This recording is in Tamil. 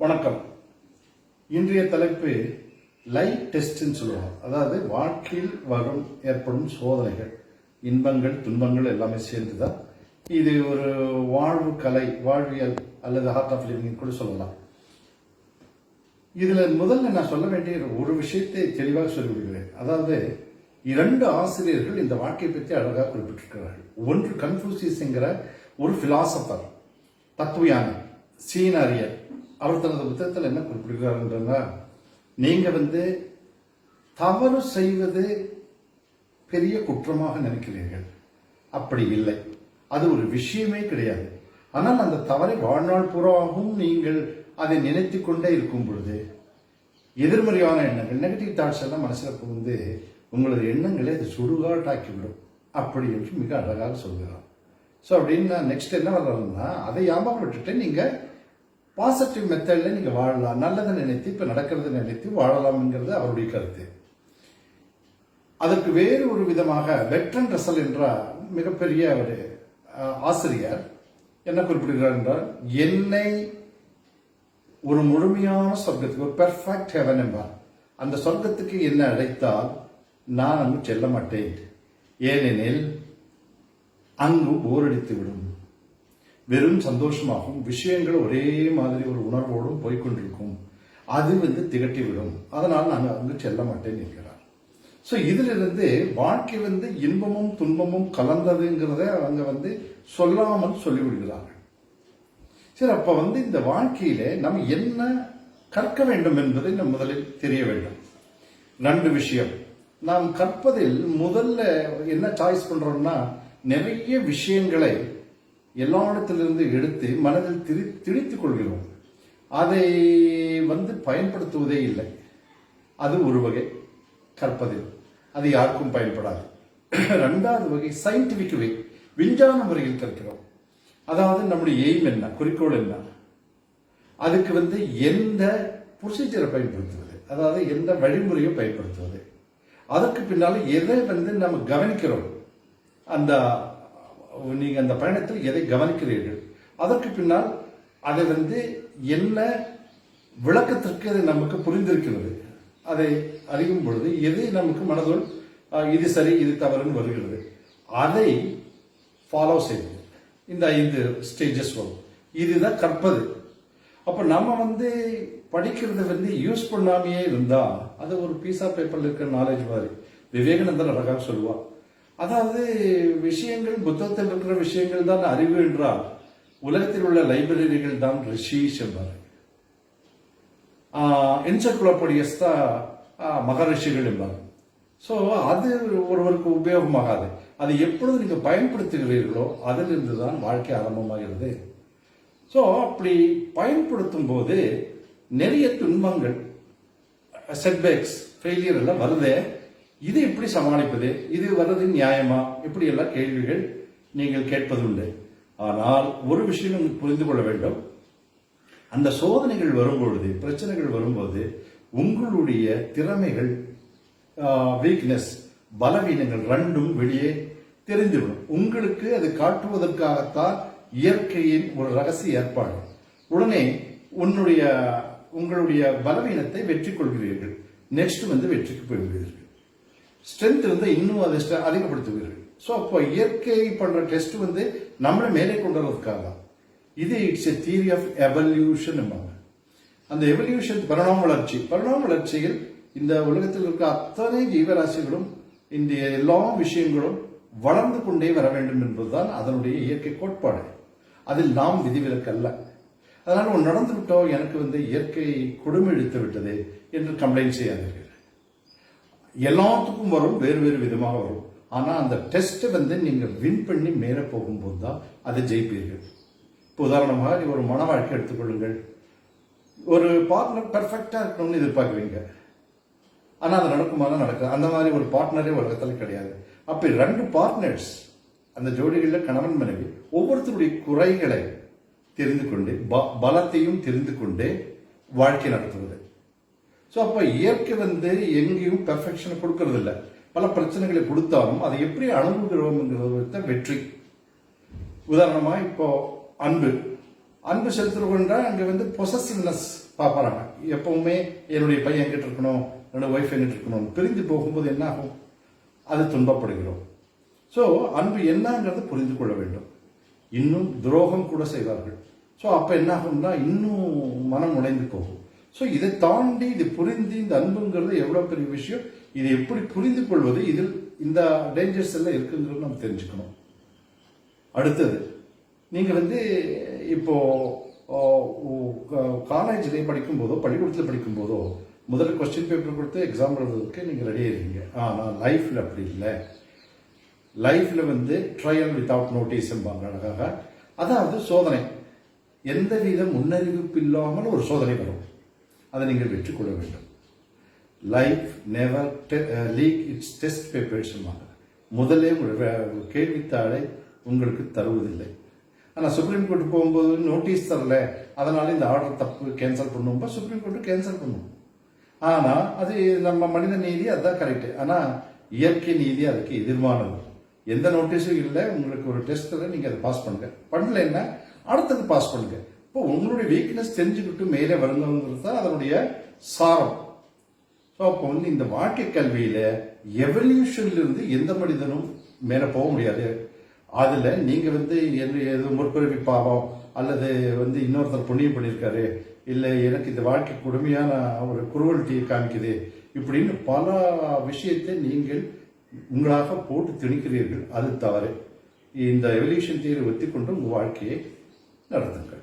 வணக்கம். இன்றைய தலைப்பு லைஃப் டெஸ்ட்னு சொல்லுவோம் அதாவது வாழ்க்கையில் வரும் ஏற்படும் சோதனைகள் இன்பங்கள் துன்பங்கள் எல்லாமே சேர்ந்து தான் இது ஒரு வாழ்வு கலை வாழ்வியல் அல்லது ஹார்ட் ஆஃப் லிவிங் கூட சொல்லலாம். இதில் முதல்ல நான் சொல்ல வேண்டிய ஒரு விஷயத்தை தெளிவாக சொல்லிவிடுகிறேன். அதாவது இரண்டு ஆசிரியர்கள் இந்த வாழ்க்கையை பற்றி அழகாக குறிப்பிட்டிருக்கிறார்கள். ஒன்று கன்ஃபூசியஸ்ங்கிற ஒரு பிலாசபர் தத்துவயானி சீன அவர் தனது புத்தகத்தில் என்ன குறிப்பிடுகிறாருன்றா நீங்க வந்து தவறு செய்வது பெரிய குற்றமாக நினைக்கிறீர்கள். அப்படி இல்லை. அது ஒரு விஷயமே கிடையாது. ஆனால் அந்த தவறை வாழ்நாள் பூராவும் நீங்கள் அதை நினைத்து கொண்டே இருக்கும் பொழுது எதிர்மறையான எண்ணங்கள் நெகட்டிவ் தாட்ஸ் எல்லாம் மனசில் புகுந்து உங்களது எண்ணங்களை அது சுடுகாட்டாக்கிவிடும். அப்படி என்று மிக அழகாக சொல்கிறார். ஸோ அப்படின்னு நெக்ஸ்ட் என்ன வர்றதுன்னா அதை ஞாபகம் விட்டுட்டு நீங்கள் பாசிட்டிவ் மெத்தடில் நீங்கள் வாழலாம். நல்லதை நினைத்து இப்போ நடக்கிறத நினைத்து வாழலாம்ங்கிறது அவருடைய கருத்து. அதற்கு வேறு ஒரு விதமாக வெட்ரன் ரசல் என்ற மிகப்பெரிய ஒரு ஆசிரியர். என்ன குறிப்பிடுகிறார் என்றால் என்னை ஒரு முழுமையான சொர்க்கத்துக்கு ஒரு பெர்ஃபெக்ட் ஹெவன் என்பார். அந்த சொர்க்கத்துக்கு என்ன அழைத்தால் நான் அங்கு செல்ல மாட்டேன். ஏனெனில் அங்கு போரடித்து விடும் வெறும் சந்தோஷமாகும். விஷயங்கள் ஒரே மாதிரி ஒரு உணர்வோடும் போய்க்கொண்டிருக்கும். அது வந்து திகட்டி விடும் அதனால் நான் அங்கு செல்ல மாட்டேன் என்கிறார். ஸோ இதிலிருந்து வாழ்க்கை வந்து இன்பமும் துன்பமும் கலந்ததுங்கிறத அவங்க வந்து சொல்லாமல் சொல்லிவிடுகிறார்கள். சரி அப்ப வந்து இந்த வாழ்க்கையில நம்ம என்ன கற்க வேண்டும் என்பதை நம்ம முதலில் தெரிய வேண்டும். ரெண்டு விஷயம். நாம் கற்பதில் முதல்ல என்ன சாய்ஸ் பண்றோம்னா நிறைய விஷயங்களை எல்லா இடத்திலிருந்து எடுத்து மனதில் திரி திணித்துக் கொள்கிறோம். அதை வந்து பயன்படுத்துவதே இல்லை. அது ஒரு வகை கற்பதில் அது யாருக்கும் பயன்படாது. ரெண்டாவது வகை சயின்டிபிக் வே விஞ்ஞான முறையில் கற்கிறோம். அதாவது நம்முடைய எய்ம் என்ன குறிக்கோள் என்ன? அதுக்கு வந்து எந்த ப்ரொசீஜரை பயன்படுத்துவது? அதாவது எந்த வழிமுறையை பயன்படுத்துவது? அதற்கு பின்னால் எதை வந்து நம்ம கவனிக்கிறோம்? அந்த நீங்கள் அந்த பயணத்தில் எதை கவனிக்கிறீர்கள்? அதற்கு பின்னால் அதை வந்து என்ன விளக்கத்திற்கு அது நமக்கு புரிந்திருக்கிறது. அதை அறியும் பொழுது எது நமக்கு மனதுள் இது சரி இது தவறுன்னு வருகிறது. அதை ஃபாலோ செய்வது. இந்த ஐந்து ஸ்டேஜஸ் வரும். இதுதான் கற்பது. அப்போ நம்ம வந்து படிக்கிறது வந்து யூஸ் பண்ணாமையே இருந்தால் அது ஒரு பீஸ் ஆஃப் இருக்கிற நாலேஜ் மாதிரி. விவேகானந்தர் அழகாக சொல்லுவா அதாவது விஷயங்கள் புத்தகத்தில் இருக்கிற விஷயங்கள் தான் அறிவு என்றால் உலகத்தில் உள்ள லைப்ரரிகள் தான் ரிஷிஸ் என்பார்கள் என்சைக்ளோபீடியஸ் தான் மகரிஷிகள் என்பார் ஸோ அது ஒருவருக்கு உபயோகமாகாது. அது எப்பொழுது நீங்கள் பயன்படுத்துகிறீர்களோ அதிலிருந்து தான் வாழ்க்கை ஆரம்பமாகிறது. ஸோ அப்படி பயன்படுத்தும் போது நிறைய துன்பங்கள் செட்பேக்ஸ் ஃபெயிலியர் எல்லாம் வருதே. இது எப்படி சமாளிப்பது? இது வர்றது நியாயமா? இப்படி எல்லாம் கேள்விகள் நீங்கள் கேட்பதுண்டு. ஆனால் ஒரு விஷயம் நீங்கள் புரிந்து கொள்ள வேண்டும். அந்த சோதனைகள் வரும்பொழுது பிரச்சனைகள் வரும்போது உங்களுடைய திறமைகள் வீக்னஸ் பலவீனங்கள் ரெண்டும் வெளியே தெரிந்துவிடும். உங்களுக்கு அது காட்டுவதற்காகத்தான் இயற்கையின் ஒரு ரகசிய ஏற்பாடு. உடனே உன்னுடைய உங்களுடைய பலவீனத்தை வெற்றி கொள்கிறீர்கள் நெக்ஸ்ட் வந்து வெற்றிக்கு போய்விடுவீர்கள். ஸ்ட்ரென்த் வந்து இன்னும் அதை அதிகப்படுத்துவீர்கள். ஸோ அப்போ இயற்கை பண்ணுற டெஸ்ட் வந்து நம்மளை மேலே கொண்டு வரதுக்காக தான். இது it's a theory of evolution அந்த எவல்யூஷன் பரிணாம வளர்ச்சி. பரிணாம வளர்ச்சியில் இந்த உலகத்தில் இருக்க அத்தனை ஜீவராசிகளும் இந்த எல்லா விஷயங்களும் வளர்ந்து கொண்டே வர வேண்டும் என்பதுதான் அதனுடைய இயற்கை கோட்பாடு. அதில் நாம் விதிவிலக்கல்ல. அதனால் நடந்து விட்டோ எனக்கு வந்து இயற்கை கொடுமை இழுத்து விட்டது என்று கம்ப்ளைண்ட் செய்யாதீர்கள். எல்லாத்துக்கும் வரும் வேறு வேறு விதமாக வரும். ஆனால் அந்த டெஸ்ட்டை வந்து நீங்கள் வின் பண்ணி மேலே போகும்போது தான் அதை ஜெயிப்பீர்கள். இப்போ உதாரணமாக நீ ஒரு மன வாழ்க்கை எடுத்துக்கொள்ளுங்கள் ஒரு பார்ட்னர் பெர்ஃபெக்டா இருக்கணும்னு எதிர்பார்க்குறீங்க. ஆனால் அது நடக்குமா? தான் நடக்கும் அந்த மாதிரி ஒரு பார்ட்னரே உலகத்தில் கிடையாது. அப்போ ரெண்டு பார்ட்னர்ஸ் அந்த ஜோடிகளில் கணவன் மனைவி ஒவ்வொருத்தருடைய குறைகளை தெரிந்து கொண்டு ப- பலத்தையும் தெரிந்து கொண்டே வாழ்க்கை நடத்துவது. ஸோ அப்போ இயற்கை வந்து எங்கேயும் பெர்ஃபெக்ஷனை கொடுக்கறது இல்லை பல பிரச்சனைகளை கொடுத்தாலும் அதை எப்படி அணுகுகிறோம்ங்கிறது தான் வெற்றி. உதாரணமாக இப்போ அன்பு. அன்பு செலுத்துறவங்கன்றா அங்கே வந்து பொசசிவ்னஸ் பார்ப்பறாங்க எப்பவுமே என்னுடைய பையன் என்கிட்ட இருக்கணும் என்னோட ஒய்ஃப் என்கிட்ட இருக்கணும். பிரிந்து போகும்போது என்ன ஆகும் அது துன்பப்படுகிறோம். ஸோ அன்பு என்னங்கிறத புரிந்து கொள்ள வேண்டும். இன்னும் துரோகம் கூட செய்வார்கள். ஸோ அப்போ என்ன ஆகும்னா இன்னும் மனம் உடைந்து போகும். ஸோ இதை தாண்டி இது புரிந்து இந்த அன்புங்கிறது எவ்வளோ பெரிய விஷயம்? இதை எப்படி புரிந்து கொள்வது இதில் இந்த டேஞ்சர்ஸ் எல்லாம் இருக்குங்கிறது நம்ம தெரிஞ்சுக்கணும். அடுத்தது நீங்கள் வந்து இப்போ காலேஜில் படிக்கும்போதோ பள்ளிக்கூடத்தில் படிக்கும்போதோ முதல்ல கொஸ்டின் பேப்பர் கொடுத்து எக்ஸாம் எழுதுறதுக்கு நீங்கள் ரெடி ஆயிருவீங்க ஆனால் லைஃப்பில் அப்படி இல்லை. லைஃப்பில் வந்து ட்ரையல் வித்தவுட் நோட்டீஸ்ம்பாங்க அழகாக. அதாவது சோதனை. எந்த வித முன்னறிவிப்பு இல்லாமல் ஒரு சோதனை வரும். அதை நீங்கள் வெற்றிக்கொள்ள வேண்டும். Life never leak its test papers முதலே உங்கள் கேள்வித்தாளை உங்களுக்கு தருவதில்லை. ஆனால் சுப்ரீம் கோர்ட் போகும்போது நோட்டீஸ் தரல. அதனால இந்த ஆர்டர் தப்பு கேன்சல் பண்ணுவோம் சுப்ரீம் கோர்ட் கேன்சல் பண்ணுவோம் ஆனால் அது நம்ம மனித நீதி அதுதான் கரெக்டு ஆனால் இயற்கை நீதி அதுக்கு எதிர்மானது. எந்த நோட்டீஸும் இல்லை. உங்களுக்கு ஒரு டெஸ்ட்டில் நீங்கள் அதை பாஸ் பண்ணுங்க. பண்ணலைன்னா அடுத்தது பாஸ் பண்ணுங்க. இப்போ உங்களுடைய வீக்னஸ் தெரிஞ்சுக்கிட்டு மேலே வரணுங்கிறது தான் அதனுடைய சாரம். ஸோ அப்போ வந்து இந்த வாழ்க்கை கல்வியில எவல்யூஷன்லேருந்து எந்த மனிதனும் மேலே போக முடியாது. அதில் நீங்கள் வந்து என்ன ஏதோ முற்பிறவி பாவம் அல்லது வந்து இன்னொருத்தர் புண்ணியம் பண்ணியிருக்காரு இல்லை எனக்கு இந்த வாழ்க்கை கொடுமையான ஒரு குருவல்ட்டியை காமிக்குது இப்படின்னு பல விஷயத்தை நீங்கள் உங்களாக போட்டு திணிக்கிறீர்கள். அது தவறு. இந்த எவல்யூஷன் தியரி ஒத்திக்கொண்டு உங்கள் வாழ்க்கையை நடத்துங்க